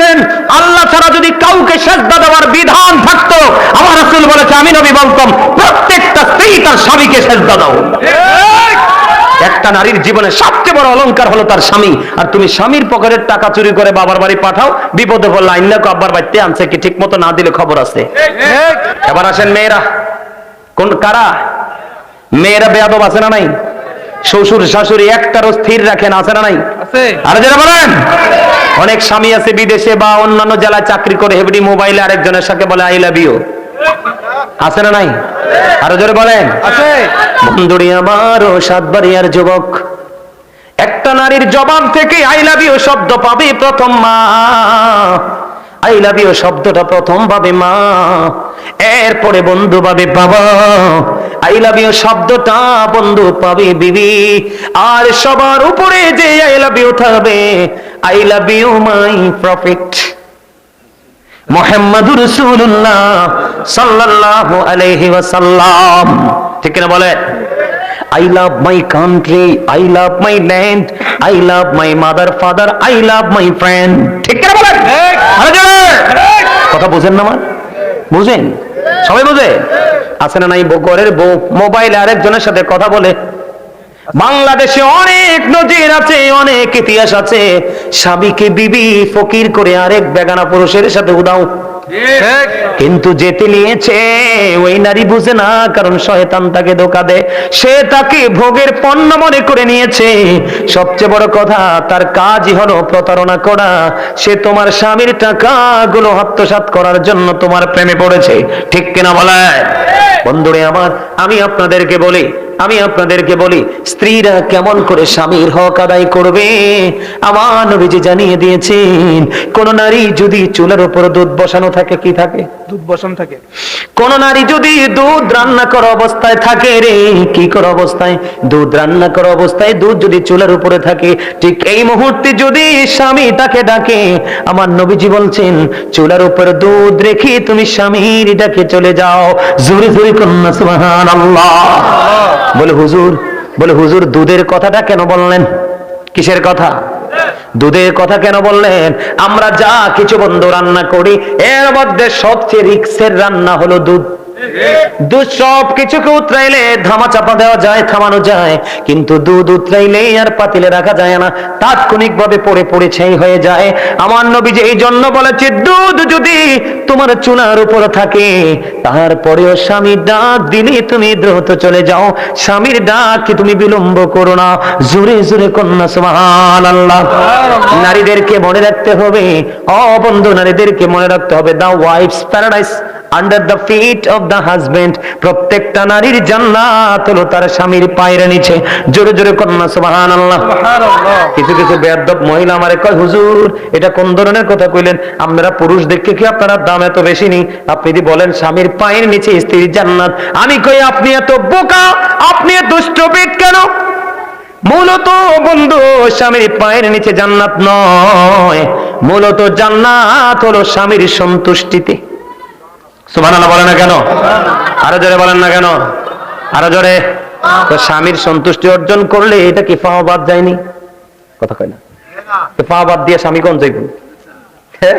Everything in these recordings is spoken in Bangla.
বলেছেন আল্লাহ ছাড়া যদি কাউকে সেজদা দেওয়ার বিধান থাকতো আমার রাসূল বলেছে আমি নবী বলতাম প্রত্যেকটা স্ত্রী তার স্বামীকে সেজদা দাও। একটা নারীর জীবনে সবচেয়ে বড় অলংকার হলো তার স্বামী। আর তুমি স্বামীর পকেটের টাকা চুরি করে বাবার বাড়ি পাঠাও বিপদে পড়লে আইন দেখো আব্বার বাড়িতে আনছে কি ঠিক মতো না দিলে খবর আছে। এবার আসেন মেয়েরা। কোন কারা? মেয়েরা বেয়াদব আছে না নাই? শ্বশুর শাশুড়ি একটারও স্থির রাখেন আছে না নাই? আছে। আর যারা বলেন। অনেক স্বামী আছে বিদেশে বা অন্যান্য জেলায় চাকরি করে হেবডি মোবাইলে আরেকজনের সাথে বলে আই লাভ ইউ আছে না নাই? আরও জোরে বলেন। আছে। বন্ধুরি আমার ও সাতবাড়িয়ার যুবক একটা নারীর জবাব থেকে আই লাভ ইউ শব্দ পাবে প্রথম মা। আই লাভ ইউ শব্দটা প্রথম পাবে মা। এরপরে বন্ধু পাবে বাবা। আই লাভ ইউ শব্দটা বন্ধু পাবে বিবি। আর সবার উপরে যে আই লাভ ইউ থাকবে I love you my prophet রাসূলুল্লাহ সাল্লাল্লাহু আলাইহি ওয়াসাল্লাম। ঠিক বলে I love my country I love my land I love my mother father I love my friend ঠিক জোরে! কথা বুঝেন না বুঝেন? সবাই বুঝে? আছে না নাই ঘরের বউ, মোবাইলে আরেকজনের সাথে কথা বলে। বাংলাদেশে অনেক নজির আছে, অনেক ইতিহাস আছে। স্বামীকে বিবি ফকির করে আরেক বেগানা পুরুষের সাথে উদাও। কিন্তু যেতে নিয়েছে, ওই নারী বুঝে না, কারণ শয়তান তাকে ধোকা দেয়। সে তাকে ভোগের পণ্য মনে করে নিয়েছে। সবচেয়ে বড় কথা, তার কাজই হলো প্রতারণা করা। সে তোমার স্বামীর টাকাগুলো আত্মসাৎ করার জন্য তোমার প্রেমে পড়েছে। ঠিক কিনা বলে বন্ধুরে আমার, আমি আপনাদেরকে বলি আমি আপনাদেরকে বলি স্ত্রীরা কেমন করে স্বামীর হক আদায় করবে? আমার নবীজি জানিয়ে দিয়েছেন কোন নারী যদি চুলের উপর দুধ বসানো থাকে কি থাকে? দুধ বসন থাকে। কোন নারী যদি দুধ রান্না করা অবস্থায় থাকে রে কি করা অবস্থায়? দুধ রান্না করা অবস্থায় দুধ যদি চুলের উপরে থাকে ঠিক এই মুহূর্তে যদি স্বামী তাকে ডাকে আমার নবীজি বলছেন চুলার উপরে দুধ রেখে তুমি স্বামীর ডাকে চলে যাও। জোরে জোরে কন্যা সুবহান বলে হুজুর বলে হুজুর, দুধের কথাটা কেন বললেন? কিসের কথা? দুধের কথা কেন বললেন? আমরা যা কিছু বন্ধু রান্না করি, এর মধ্যে সবচেয়ে রিক্সের রান্না হলো দুধ। দুধ সব কিছুকে উতরাইলে ধামা চাপা দেওয়া যায়, থামানো যায়, কিন্তু দুধ উতরাইলে আর পাতিলে রাখা যায় না। তাৎক্ষণিক ভাবে পড়ে পড়ে ছাই হয়ে যায়। আমার নবী যে এই জন্য বলেছে, দুধ যদি তোমার চুলার উপর থাকে। তারপরেও স্বামী ডাক দিলে তুমি দ্রুত চলে যাও। স্বামীর ডাক তুমি বিলম্ব করো না। জোরে জোরে কন্যা সুবহান আল্লাহ নারীদেরকে মনে রাখতে হবে। অবন্ধু নারীদেরকে মনে রাখতে হবে। The wife's paradise under the feet of the husband প্রত্যেকটা নারীর জান্নাত হলো তার স্বামীর পায়ের নিচে। জোরে জোরে কন্যা সুবহান আল্লাহ কিছু কিছু বেয়াদব মহিলা আমারে কয় হুজুর এটা কোন ধরনের কথা কইলেন? আপনারা পুরুষ দেখে কি আপনারা দাম এত বেশি নি আপনি যদি বলেন, স্বামীর পায়ের নিচে স্ত্রীর জান্নাত আমি কই, আপনি এত বোকা? আপনি এত স্টুপিড কেন? মূলত বন্ধু, স্বামীর পায়ের নিচে জান্নাত নয়। মূলত জান্নাত হলো স্বামীর সন্তুষ্টিতে। সুবহানাল্লাহ বলেন না কেন? আরও জোরে বলেন না কেন? আরও জোরে? তো স্বামীর সন্তুষ্টি অর্জন করলে এটা কি পাওয়া বাদ যায়নি? কথা কয় না। তো বাদ দিয়ে স্বামী কোন যাইব হ্যাঁ?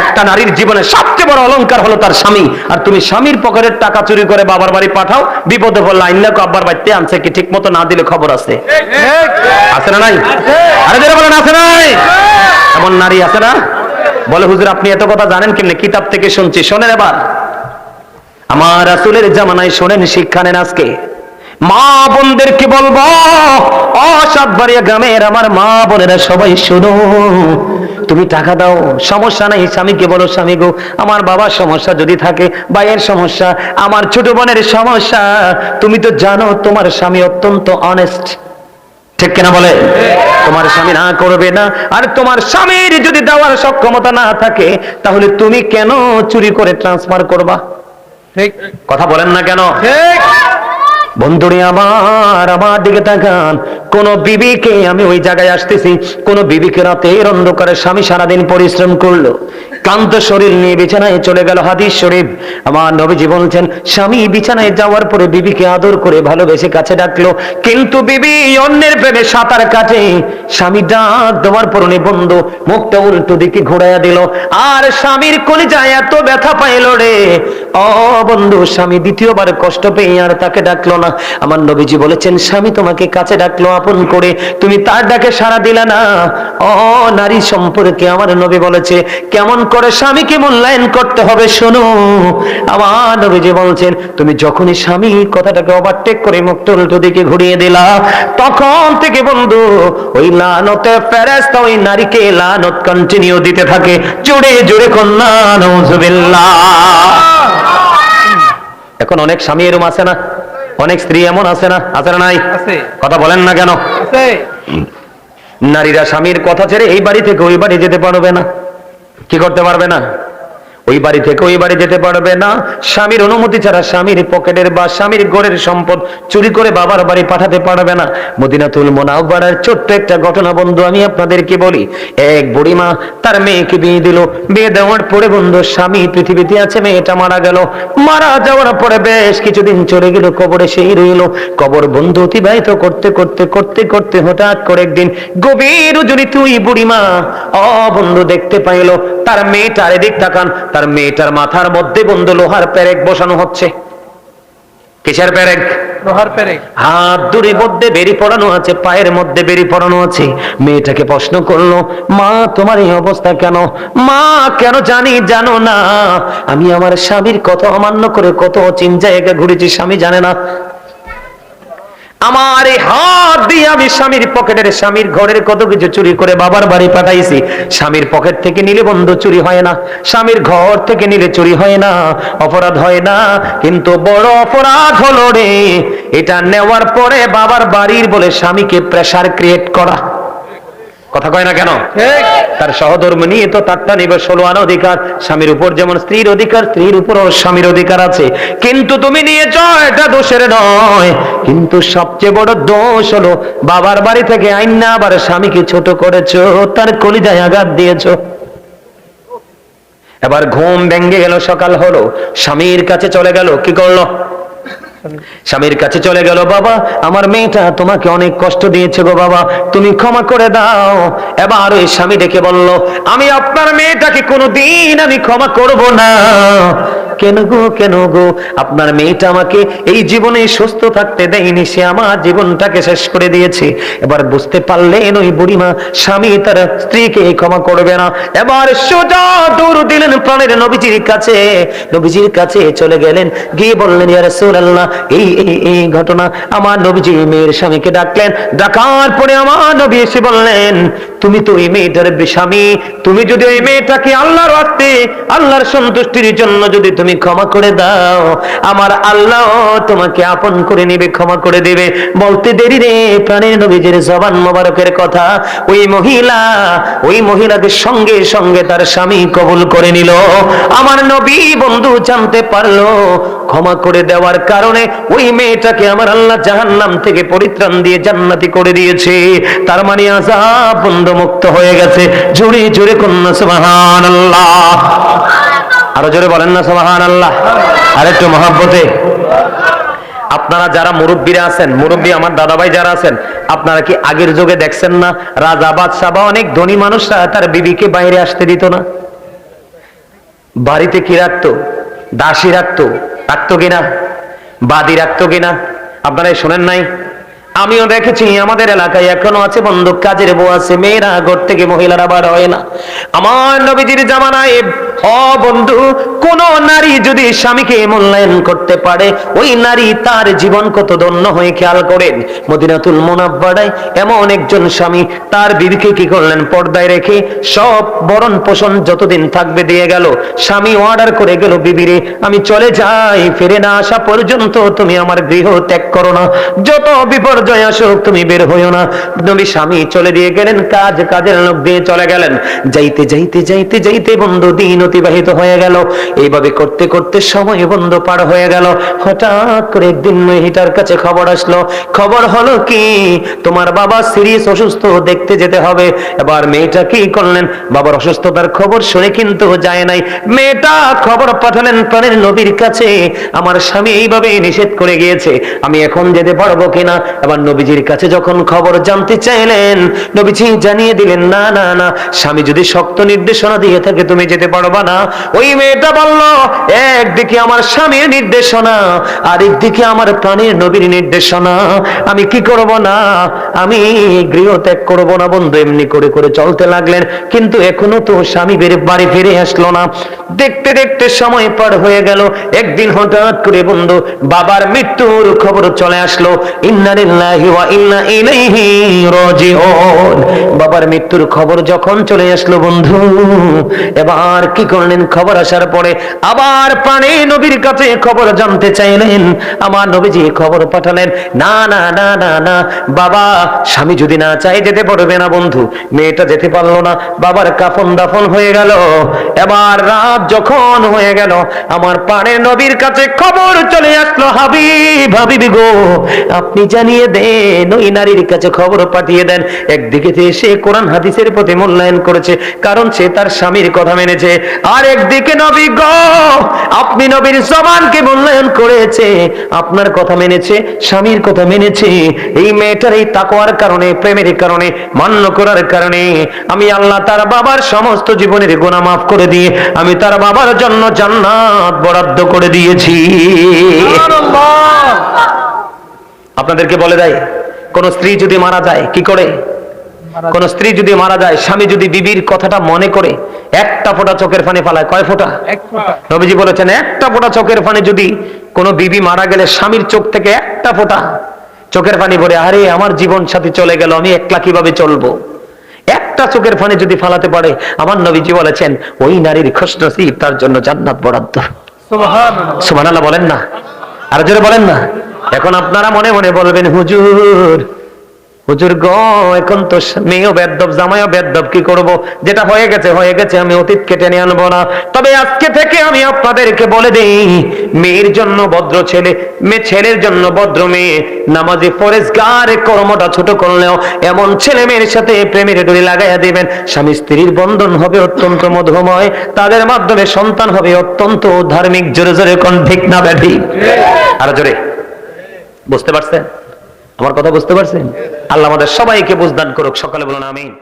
একটা নারীর জীবনে সবচেয়ে বড় অলংকার হলো তার স্বামী। আর তুমি স্বামীর পকেটের টাকা চুরি করে বাবার বাড়ি পাঠাও, বিপদে পড়লে আইন দেখো আব্বার বাড়িতে আনছে কি ঠিক মতো না দিলে খবর আছে? আছে না নাই? আরে যারা বলেন, আছে নাই? এমন নারী আছে না? বলে, হুজুর, আপনি এত কথা জানেন কেমনে? কিতাব থেকে শুনছি, শোনেন এবার। আমার রাসূলের জামানায় শোনেন, শিক্ষা নেন আজকে। মা বোনদেরকে বলব অসাতবাড়িয়া গ্রামের আমার মা বোনেরা সবাই শুনো তুমি টাকা দাও সমস্যা নাই স্বামীকে বলো স্বামী গো আমার বাবার সমস্যা যদি থাকে ভাইয়ের সমস্যা আমার ছোট বোনের সমস্যা তুমি তো জানো তোমার স্বামী অত্যন্ত অনেস্ট ঠিক কিনা বলে? তোমার স্বামী না করবে না। আর তোমার স্বামীর যদি দেওয়ার সক্ষমতা না থাকে তাহলে তুমি কেন চুরি করে ট্রান্সফার করবা? ঠিক। কথা বলেন না কেন? ঠিক। বন্ধুরে আমার আমার দিকে তাকান। কোন বিবিকে আমি ওই জায়গায় আসতেছি, কোন বিবিকে রাতের অন্ধকারে স্বামী সারাদিন পরিশ্রম করল। ক্লান্ত শরীর নিয়ে বিছানায় চলে গেল হাদিস শরীফ। আমার নবীজি বলছেন, স্বামী বিছানায় যাওয়ার পরে বিবিকে আদর করে ভালোবেসে কাছে ডাকলো। কিন্তু বিবি অন্যের প্রেমে সাঁতার কাটে। স্বামী ডাক দেওয়ার পরনে বন্ধ, মুখটা উল্টো দিকে ঘোরাইয়া দিল। আর স্বামীর কলিজায় এত ব্যথা পাইল রে? ও বন্ধু, স্বামী দ্বিতীয়বার কষ্ট পেয়ে আর তাকে ডাকলো না। আমার নবীজি বলেছেন, স্বামী তোমাকে কাছে ডাকলো আপন করে। তুমি তার ডাকে সাড়া দিলে না? ও নারী সম্পর্কে, আমার নবী বলেছে, কেমন করে স্বামীকে মূল্যায়ন করতে হবে শোনো। আমার নবীজি বলছেন তুমি যখনই স্বামী কথাটাকে ওভারটেক করে মুখটা উল্টো দিকে ঘুরিয়ে দিলা তখন থেকে বন্ধু ওই লানতে ফেরেস্তা ওই নারীকে লানত কন্টিনিউ দিতে থাকে। জোরে জোরে কন্যা নজুবিল্লাহ এখন অনেক স্বামী এরম আছে না? অনেক স্ত্রী এমন আছে না? আছে না নাই? আছে। কথা বলেন না কেন? আছে। নারীরা স্বামীর কথা ছেড়ে এই বাড়ি থেকে ওই বাড়ি যেতে পারবে না। কি করতে পারবে না? ওই বাড়ি থেকে ওই বাড়ি যেতে পারবে না। স্বামীর অনুমতি ছাড়া স্বামীর পকেটের বা স্বামীর গড়ের সম্পদ চুরি করে বাবার বাড়ি পাঠাতে পারবে না। মদিনাতুল মোনাউবাড়ার ছোট্ট একটা ঘটনা বন্ধু, আমি আপনাদেরকে বলি। এক বুড়িমা তার মেয়েকে বিয়ে দিল। বিয়ে দেওয়ার পরে বন্ধু, স্বামী পৃথিবীতে আছে, মেয়েটা মারা গেল। মারা যাওয়ার পরে বেশ কিছুদিন চলে গেল কবরে সেই রইল। কবর বন্ধু অতিবাহিত করতে করতে করতে করতে হঠাৎ করে একদিন গভীর যদি তুই বুড়িমা, অ বন্ধু দেখতে পাইল, তার মেয়েটার এদিক তাকান, তার মেয়েটার মাথার মধ্যে বন্ধু লোহার প্যারেক বসানো হচ্ছে। কিসের প্যারেক লোহার পেরেক। হাত দূরে মধ্যে বেরি পড়ানো আছে পায়ের মধ্যে বেরি পড়ানো আছে। মেয়েটাকে প্রশ্ন করল মা তোমার এই অবস্থা কেন? মা কেন জানি জানো না। আমি আমার স্বামীর কত অমান্য করে কত অচিন জায়গা ঘুরেছি স্বামী জানে না। আমার এই হাত দিয়ে আমি স্বামীর পকেটের স্বামীর ঘরের কত কিছু চুরি করে বাবার বাড়ি পাঠাইছি, স্বামীর পকেট থেকে নিলে বন্ধু চুরি হয় না, স্বামীর ঘর থেকে নিলে চুরি হয় না, অপরাধ হয় না, কিন্তু বড় অপরাধ হলো রে, এটা নেওয়ার পরে বাবার বাড়ির বলে স্বামীকে প্রেসার ক্রিয়েট করা। কথা কয় না কেন? তার সহধর্ম নিয়ে তো তারটা নিবে ষোলো আনা অধিকার। স্বামীর উপর যেমন স্ত্রীর অধিকার স্ত্রীর উপরও স্বামীর অধিকার আছে। কিন্তু তুমি নিয়েছ এটা দোষের নয়। কিন্তু সবচেয়ে বড় দোষ হলো বাবার বাড়ি থেকে আইন না আবার স্বামীকে ছোট করেছ তার কলিজায় আঘাত দিয়েছ। এবার ঘুম ভেঙে গেল সকাল হলো। স্বামীর কাছে চলে গেল কি করল? স্বামীর কাছে চলে গেল, বাবা, আমার মেয়েটা তোমাকে অনেক কষ্ট দিয়েছে গো বাবা, তুমি ক্ষমা করে দাও। এবার ওই স্বামী ডেকে বলল, আমি আপনার মেয়েটাকে কোনোদিন আমি ক্ষমা করব না। কেন গো কেন গো? আপনার মেয়েটা আমাকে এই জীবনে সুস্থ থাকতে দেয়নি, সে আমার জীবনটাকে শেষ করে দিয়েছে। এবার বুঝতে পারলেন ওই বুড়িমা, স্বামী তার স্ত্রীকে ক্ষমা করবে না। এবার সোজা দৌড় দিলেন প্রাণের নবীজির কাছে। নবীজির কাছে চলে গেলেন, গিয়ে বললেন, ইয়া রাসূলুল্লাহ, এই এই এই ঘটনা। আমার নবীজি মেয়ের স্বামীকে ডাকলেন। ডাকার পরে আমার নবী এসে বললেন, তুমি তো এই মেয়েটার স্বামী। তুমি যদি ওই মেয়েটাকে আল্লাহর রাখতে আল্লাহর সন্তুষ্টির জন্য যদি তুমি ক্ষমা করে দাও। আমার আল্লাহ তোমাকে আপন করে নিবে, ক্ষমা করে দিবে। বলতে দেরি রে, প্রাণের নবীজের জবান মোবারকের কথা। ওই মহিলা, ওই মহিলাকে সঙ্গে সঙ্গে তার স্বামী কবুল করে নিল। আমার নবী বন্ধু জানতে পারল, ক্ষমা করে দেওয়ার কারণে ওই মেয়েটাকে আমার আল্লাহ জাহান্নাম থেকে পরিত্রাণ দিয়ে জান্নাতি করে দিয়েছে। তার মানে আজাব বন্ধ মুক্ত হয়ে গেছে। জোরে জোরে কন্যা সুবহান আল্লাহ আরও জোরে বলেন না সুবহান আল্লাহ আর একটু মহাব্বতে। আপনারা যারা মুরব্বীরা আছেন, মুরব্বী আমার দাদাভাই যারা আছেন, আপনারা কি আগের যুগে দেখছেন না, রাজা বাদশাহ বা অনেক ধনী মানুষরা তার বিবিকে বাইরে আসতে দিত না? বাড়িতে কি রাখতো? দাসী রাখতো? রাখতো কিনা? বাদি রাখতো কিনা? আপনারা শোনেন নাই? আমিও দেখেছি, আমাদের এলাকায় এখনও আছে বন্ধু কাজের বউ আছে, মেয়েরা ঘর থেকে মহিলারা বার হয় না। আমার নবীজির জামানায় ও বন্ধু, কোন নারী যদি স্বামীকে মূল্যায়ন করতে পারে, ওই নারী তার জীবন কত ধন্য হয়ে খেয়াল করেন। মদিনাতুল মোনাব্বাড়ায় এমন একজন স্বামী, তার বিবিকে কি করলেন? পর্দায় রেখে সব বরণ পোষণ যতদিন থাকবে দিয়ে গেল। স্বামী অর্ডার করে গেল, বিবিরে, আমি চলে যাই, ফিরে না আসা পর্যন্ত তুমি আমার গৃহ ত্যাগ করো না। যত বিপর্যয় আসুক, তুমি বের হইও না। নবী স্বামী চলে দিয়ে গেলেন, কাজ কাজের লোক দিয়ে চলে গেলেন। যাইতে যাইতে যাইতে যাইতে বন্ধু, দিন অতিবাহিত হয়ে গেল। এইভাবে করতে করতে সময় বন্ধ পার হয়ে গেল। হঠাৎ করে একদিন মেয়েটার কাছে খবর আসলো। খবর হলো কি? তোমার বাবা সিরিয়াস অসুস্থ, দেখতে যেতে হবে। এবার মেয়েটা কি করলেন? বাবার অসুস্থতার খবর শুনে কিন্তু যায় নাই। মেয়েটা খবর পাঠালেন প্রাণের নবীর কাছে। আমার স্বামী এইভাবে নিষেধ করে গিয়েছে। আমি এখন যেতে পারব কিনা? এবার নবীজির কাছে যখন খবর জানতে চাইলেন, নবীজি জানিয়ে দিলেন, না না না। স্বামী যদি শক্ত নির্দেশনা দিয়ে থাকে, তুমি যেতে পারবা না। ওই মেয়েটা বলল, একদিকে আমার স্বামীর নির্দেশনা আর একদিকে আমার প্রাণের নবীর নির্দেশনা। আমি কি করব না? আমি গৃহ ত্যাগ করব না বন্ধু। এমনি করে করে চলতে লাগলেন। কিন্তু এখনও তো স্বামী বের, বাড়ি ফিরে আসলো না। দেখতে দেখতে সময় পার হয়ে গেল। একদিন হঠাৎ করে বন্ধু, বাবার মৃত্যুর খবর চলে আসলো। ইন্নালিল্লাহি ওয়া ইন্না ইলাইহি রাজিউন। বাবার মৃত্যুর খবর যখন চলে আসলো বন্ধু, এবার কি করলেন, খবর আসার পরে আবার প্রাণে নবীর কাছে খবর জানতে চাইলেন। আমার নবীজি খবর পাঠালেন, না না না না না, বাবা, স্বামী যদি না চাই যেতে পারবে না বন্ধু। মেয়েটা যেতে পারল না, বাবার কাফন দাফন হয়ে গেল। এবার রাত যখন হয়ে গেল, আমার প্রাণের নবীর কাছে খবর চলে আসলো গো, আপনি জানিয়ে দেন, ওই নারীর কাছে খবর পাঠিয়ে দেন। একদিকে সে কোরআন হাদিসের প্রতি মূল্যায়ন করেছে, কারণ সে তার স্বামীর কথা মেনেছে। আর একদিকে নবী গো আপনি নবীর জবানকে মূল্যায়ন করেছে আপনার কথা মেনেছে স্বামীর কথা মেনেছে এই মেয়েটার এই তাকওয়ার কারণে প্রেমের কারণে মান্য করার কারণে আমি আল্লাহ তার বাবার সমস্ত জীবনের গুনাহ মাফ করে দিয়ে আমি তার বাবার জন্য জান্নাত বরাদ্দ করে দিয়েছি। আপনাদেরকে বলে দেয় কোন স্ত্রী যদি মারা যায় কি করে? কোন স্ত্রী যদি মারা যায় স্বামী যদি বিবির কথাটা মনে করে একটা ফোঁটা চোখের ফানে ফালায় কয় ফোঁটা? নবীজি বলেছেন একটা ফোঁটা চোখের ফানে যদি কোনো বিবি মারা গেলে স্বামীর চোখ থেকে একটা ফোঁটা চোখের পানি ভরে আরে আমার জীবন সাথী চলে গেল আমি একলা কীভাবে চলবো? একটা চোখের ফানে যদি ফালাতে পারে আমার নবীজি বলেছেন ওই নারীর খোশ তার জন্য জান্নাত বরাদ্দ। সুবহানাল্লাহ বলেন না। আর জোরে বলেন না। এখন আপনারা মনে মনে বলবেন হুজুর হুজুর গ, এখন তো মেয়েও বেদব, জামাইও বেদব, কি করব? যেটা হয়ে গেছে হয়ে গেছে, আমি অতীত কেটে নিয়ে আনব না। তবে আজকে থেকে আমি আপনাদেরকে বলে দেই, মেয়ের জন্য ভদ্র ছেলে মেয়ে ছেলের জন্য ভদ্র মেয়ে, নামাজে ফরেজগার কর্মটা ছোট করলেও এমন ছেলে মেয়ের সাথে প্রেমের ডুরি লাগাইয়া দিবেন। স্বামী স্ত্রীর বন্ধন হবে অত্যন্ত মধুময়, তাদের মাধ্যমে সন্তান হবে অত্যন্ত ধার্মিক, জোরে জোরে কোন ঠিক না ব্যাধি? আর জোরে। বুঝতে পারছেন? আমার কথা বুঝতে পারছেন? আল্লাহ আমাদের সবাইকে বুঝদান করুক সকালে বলুন আমিন।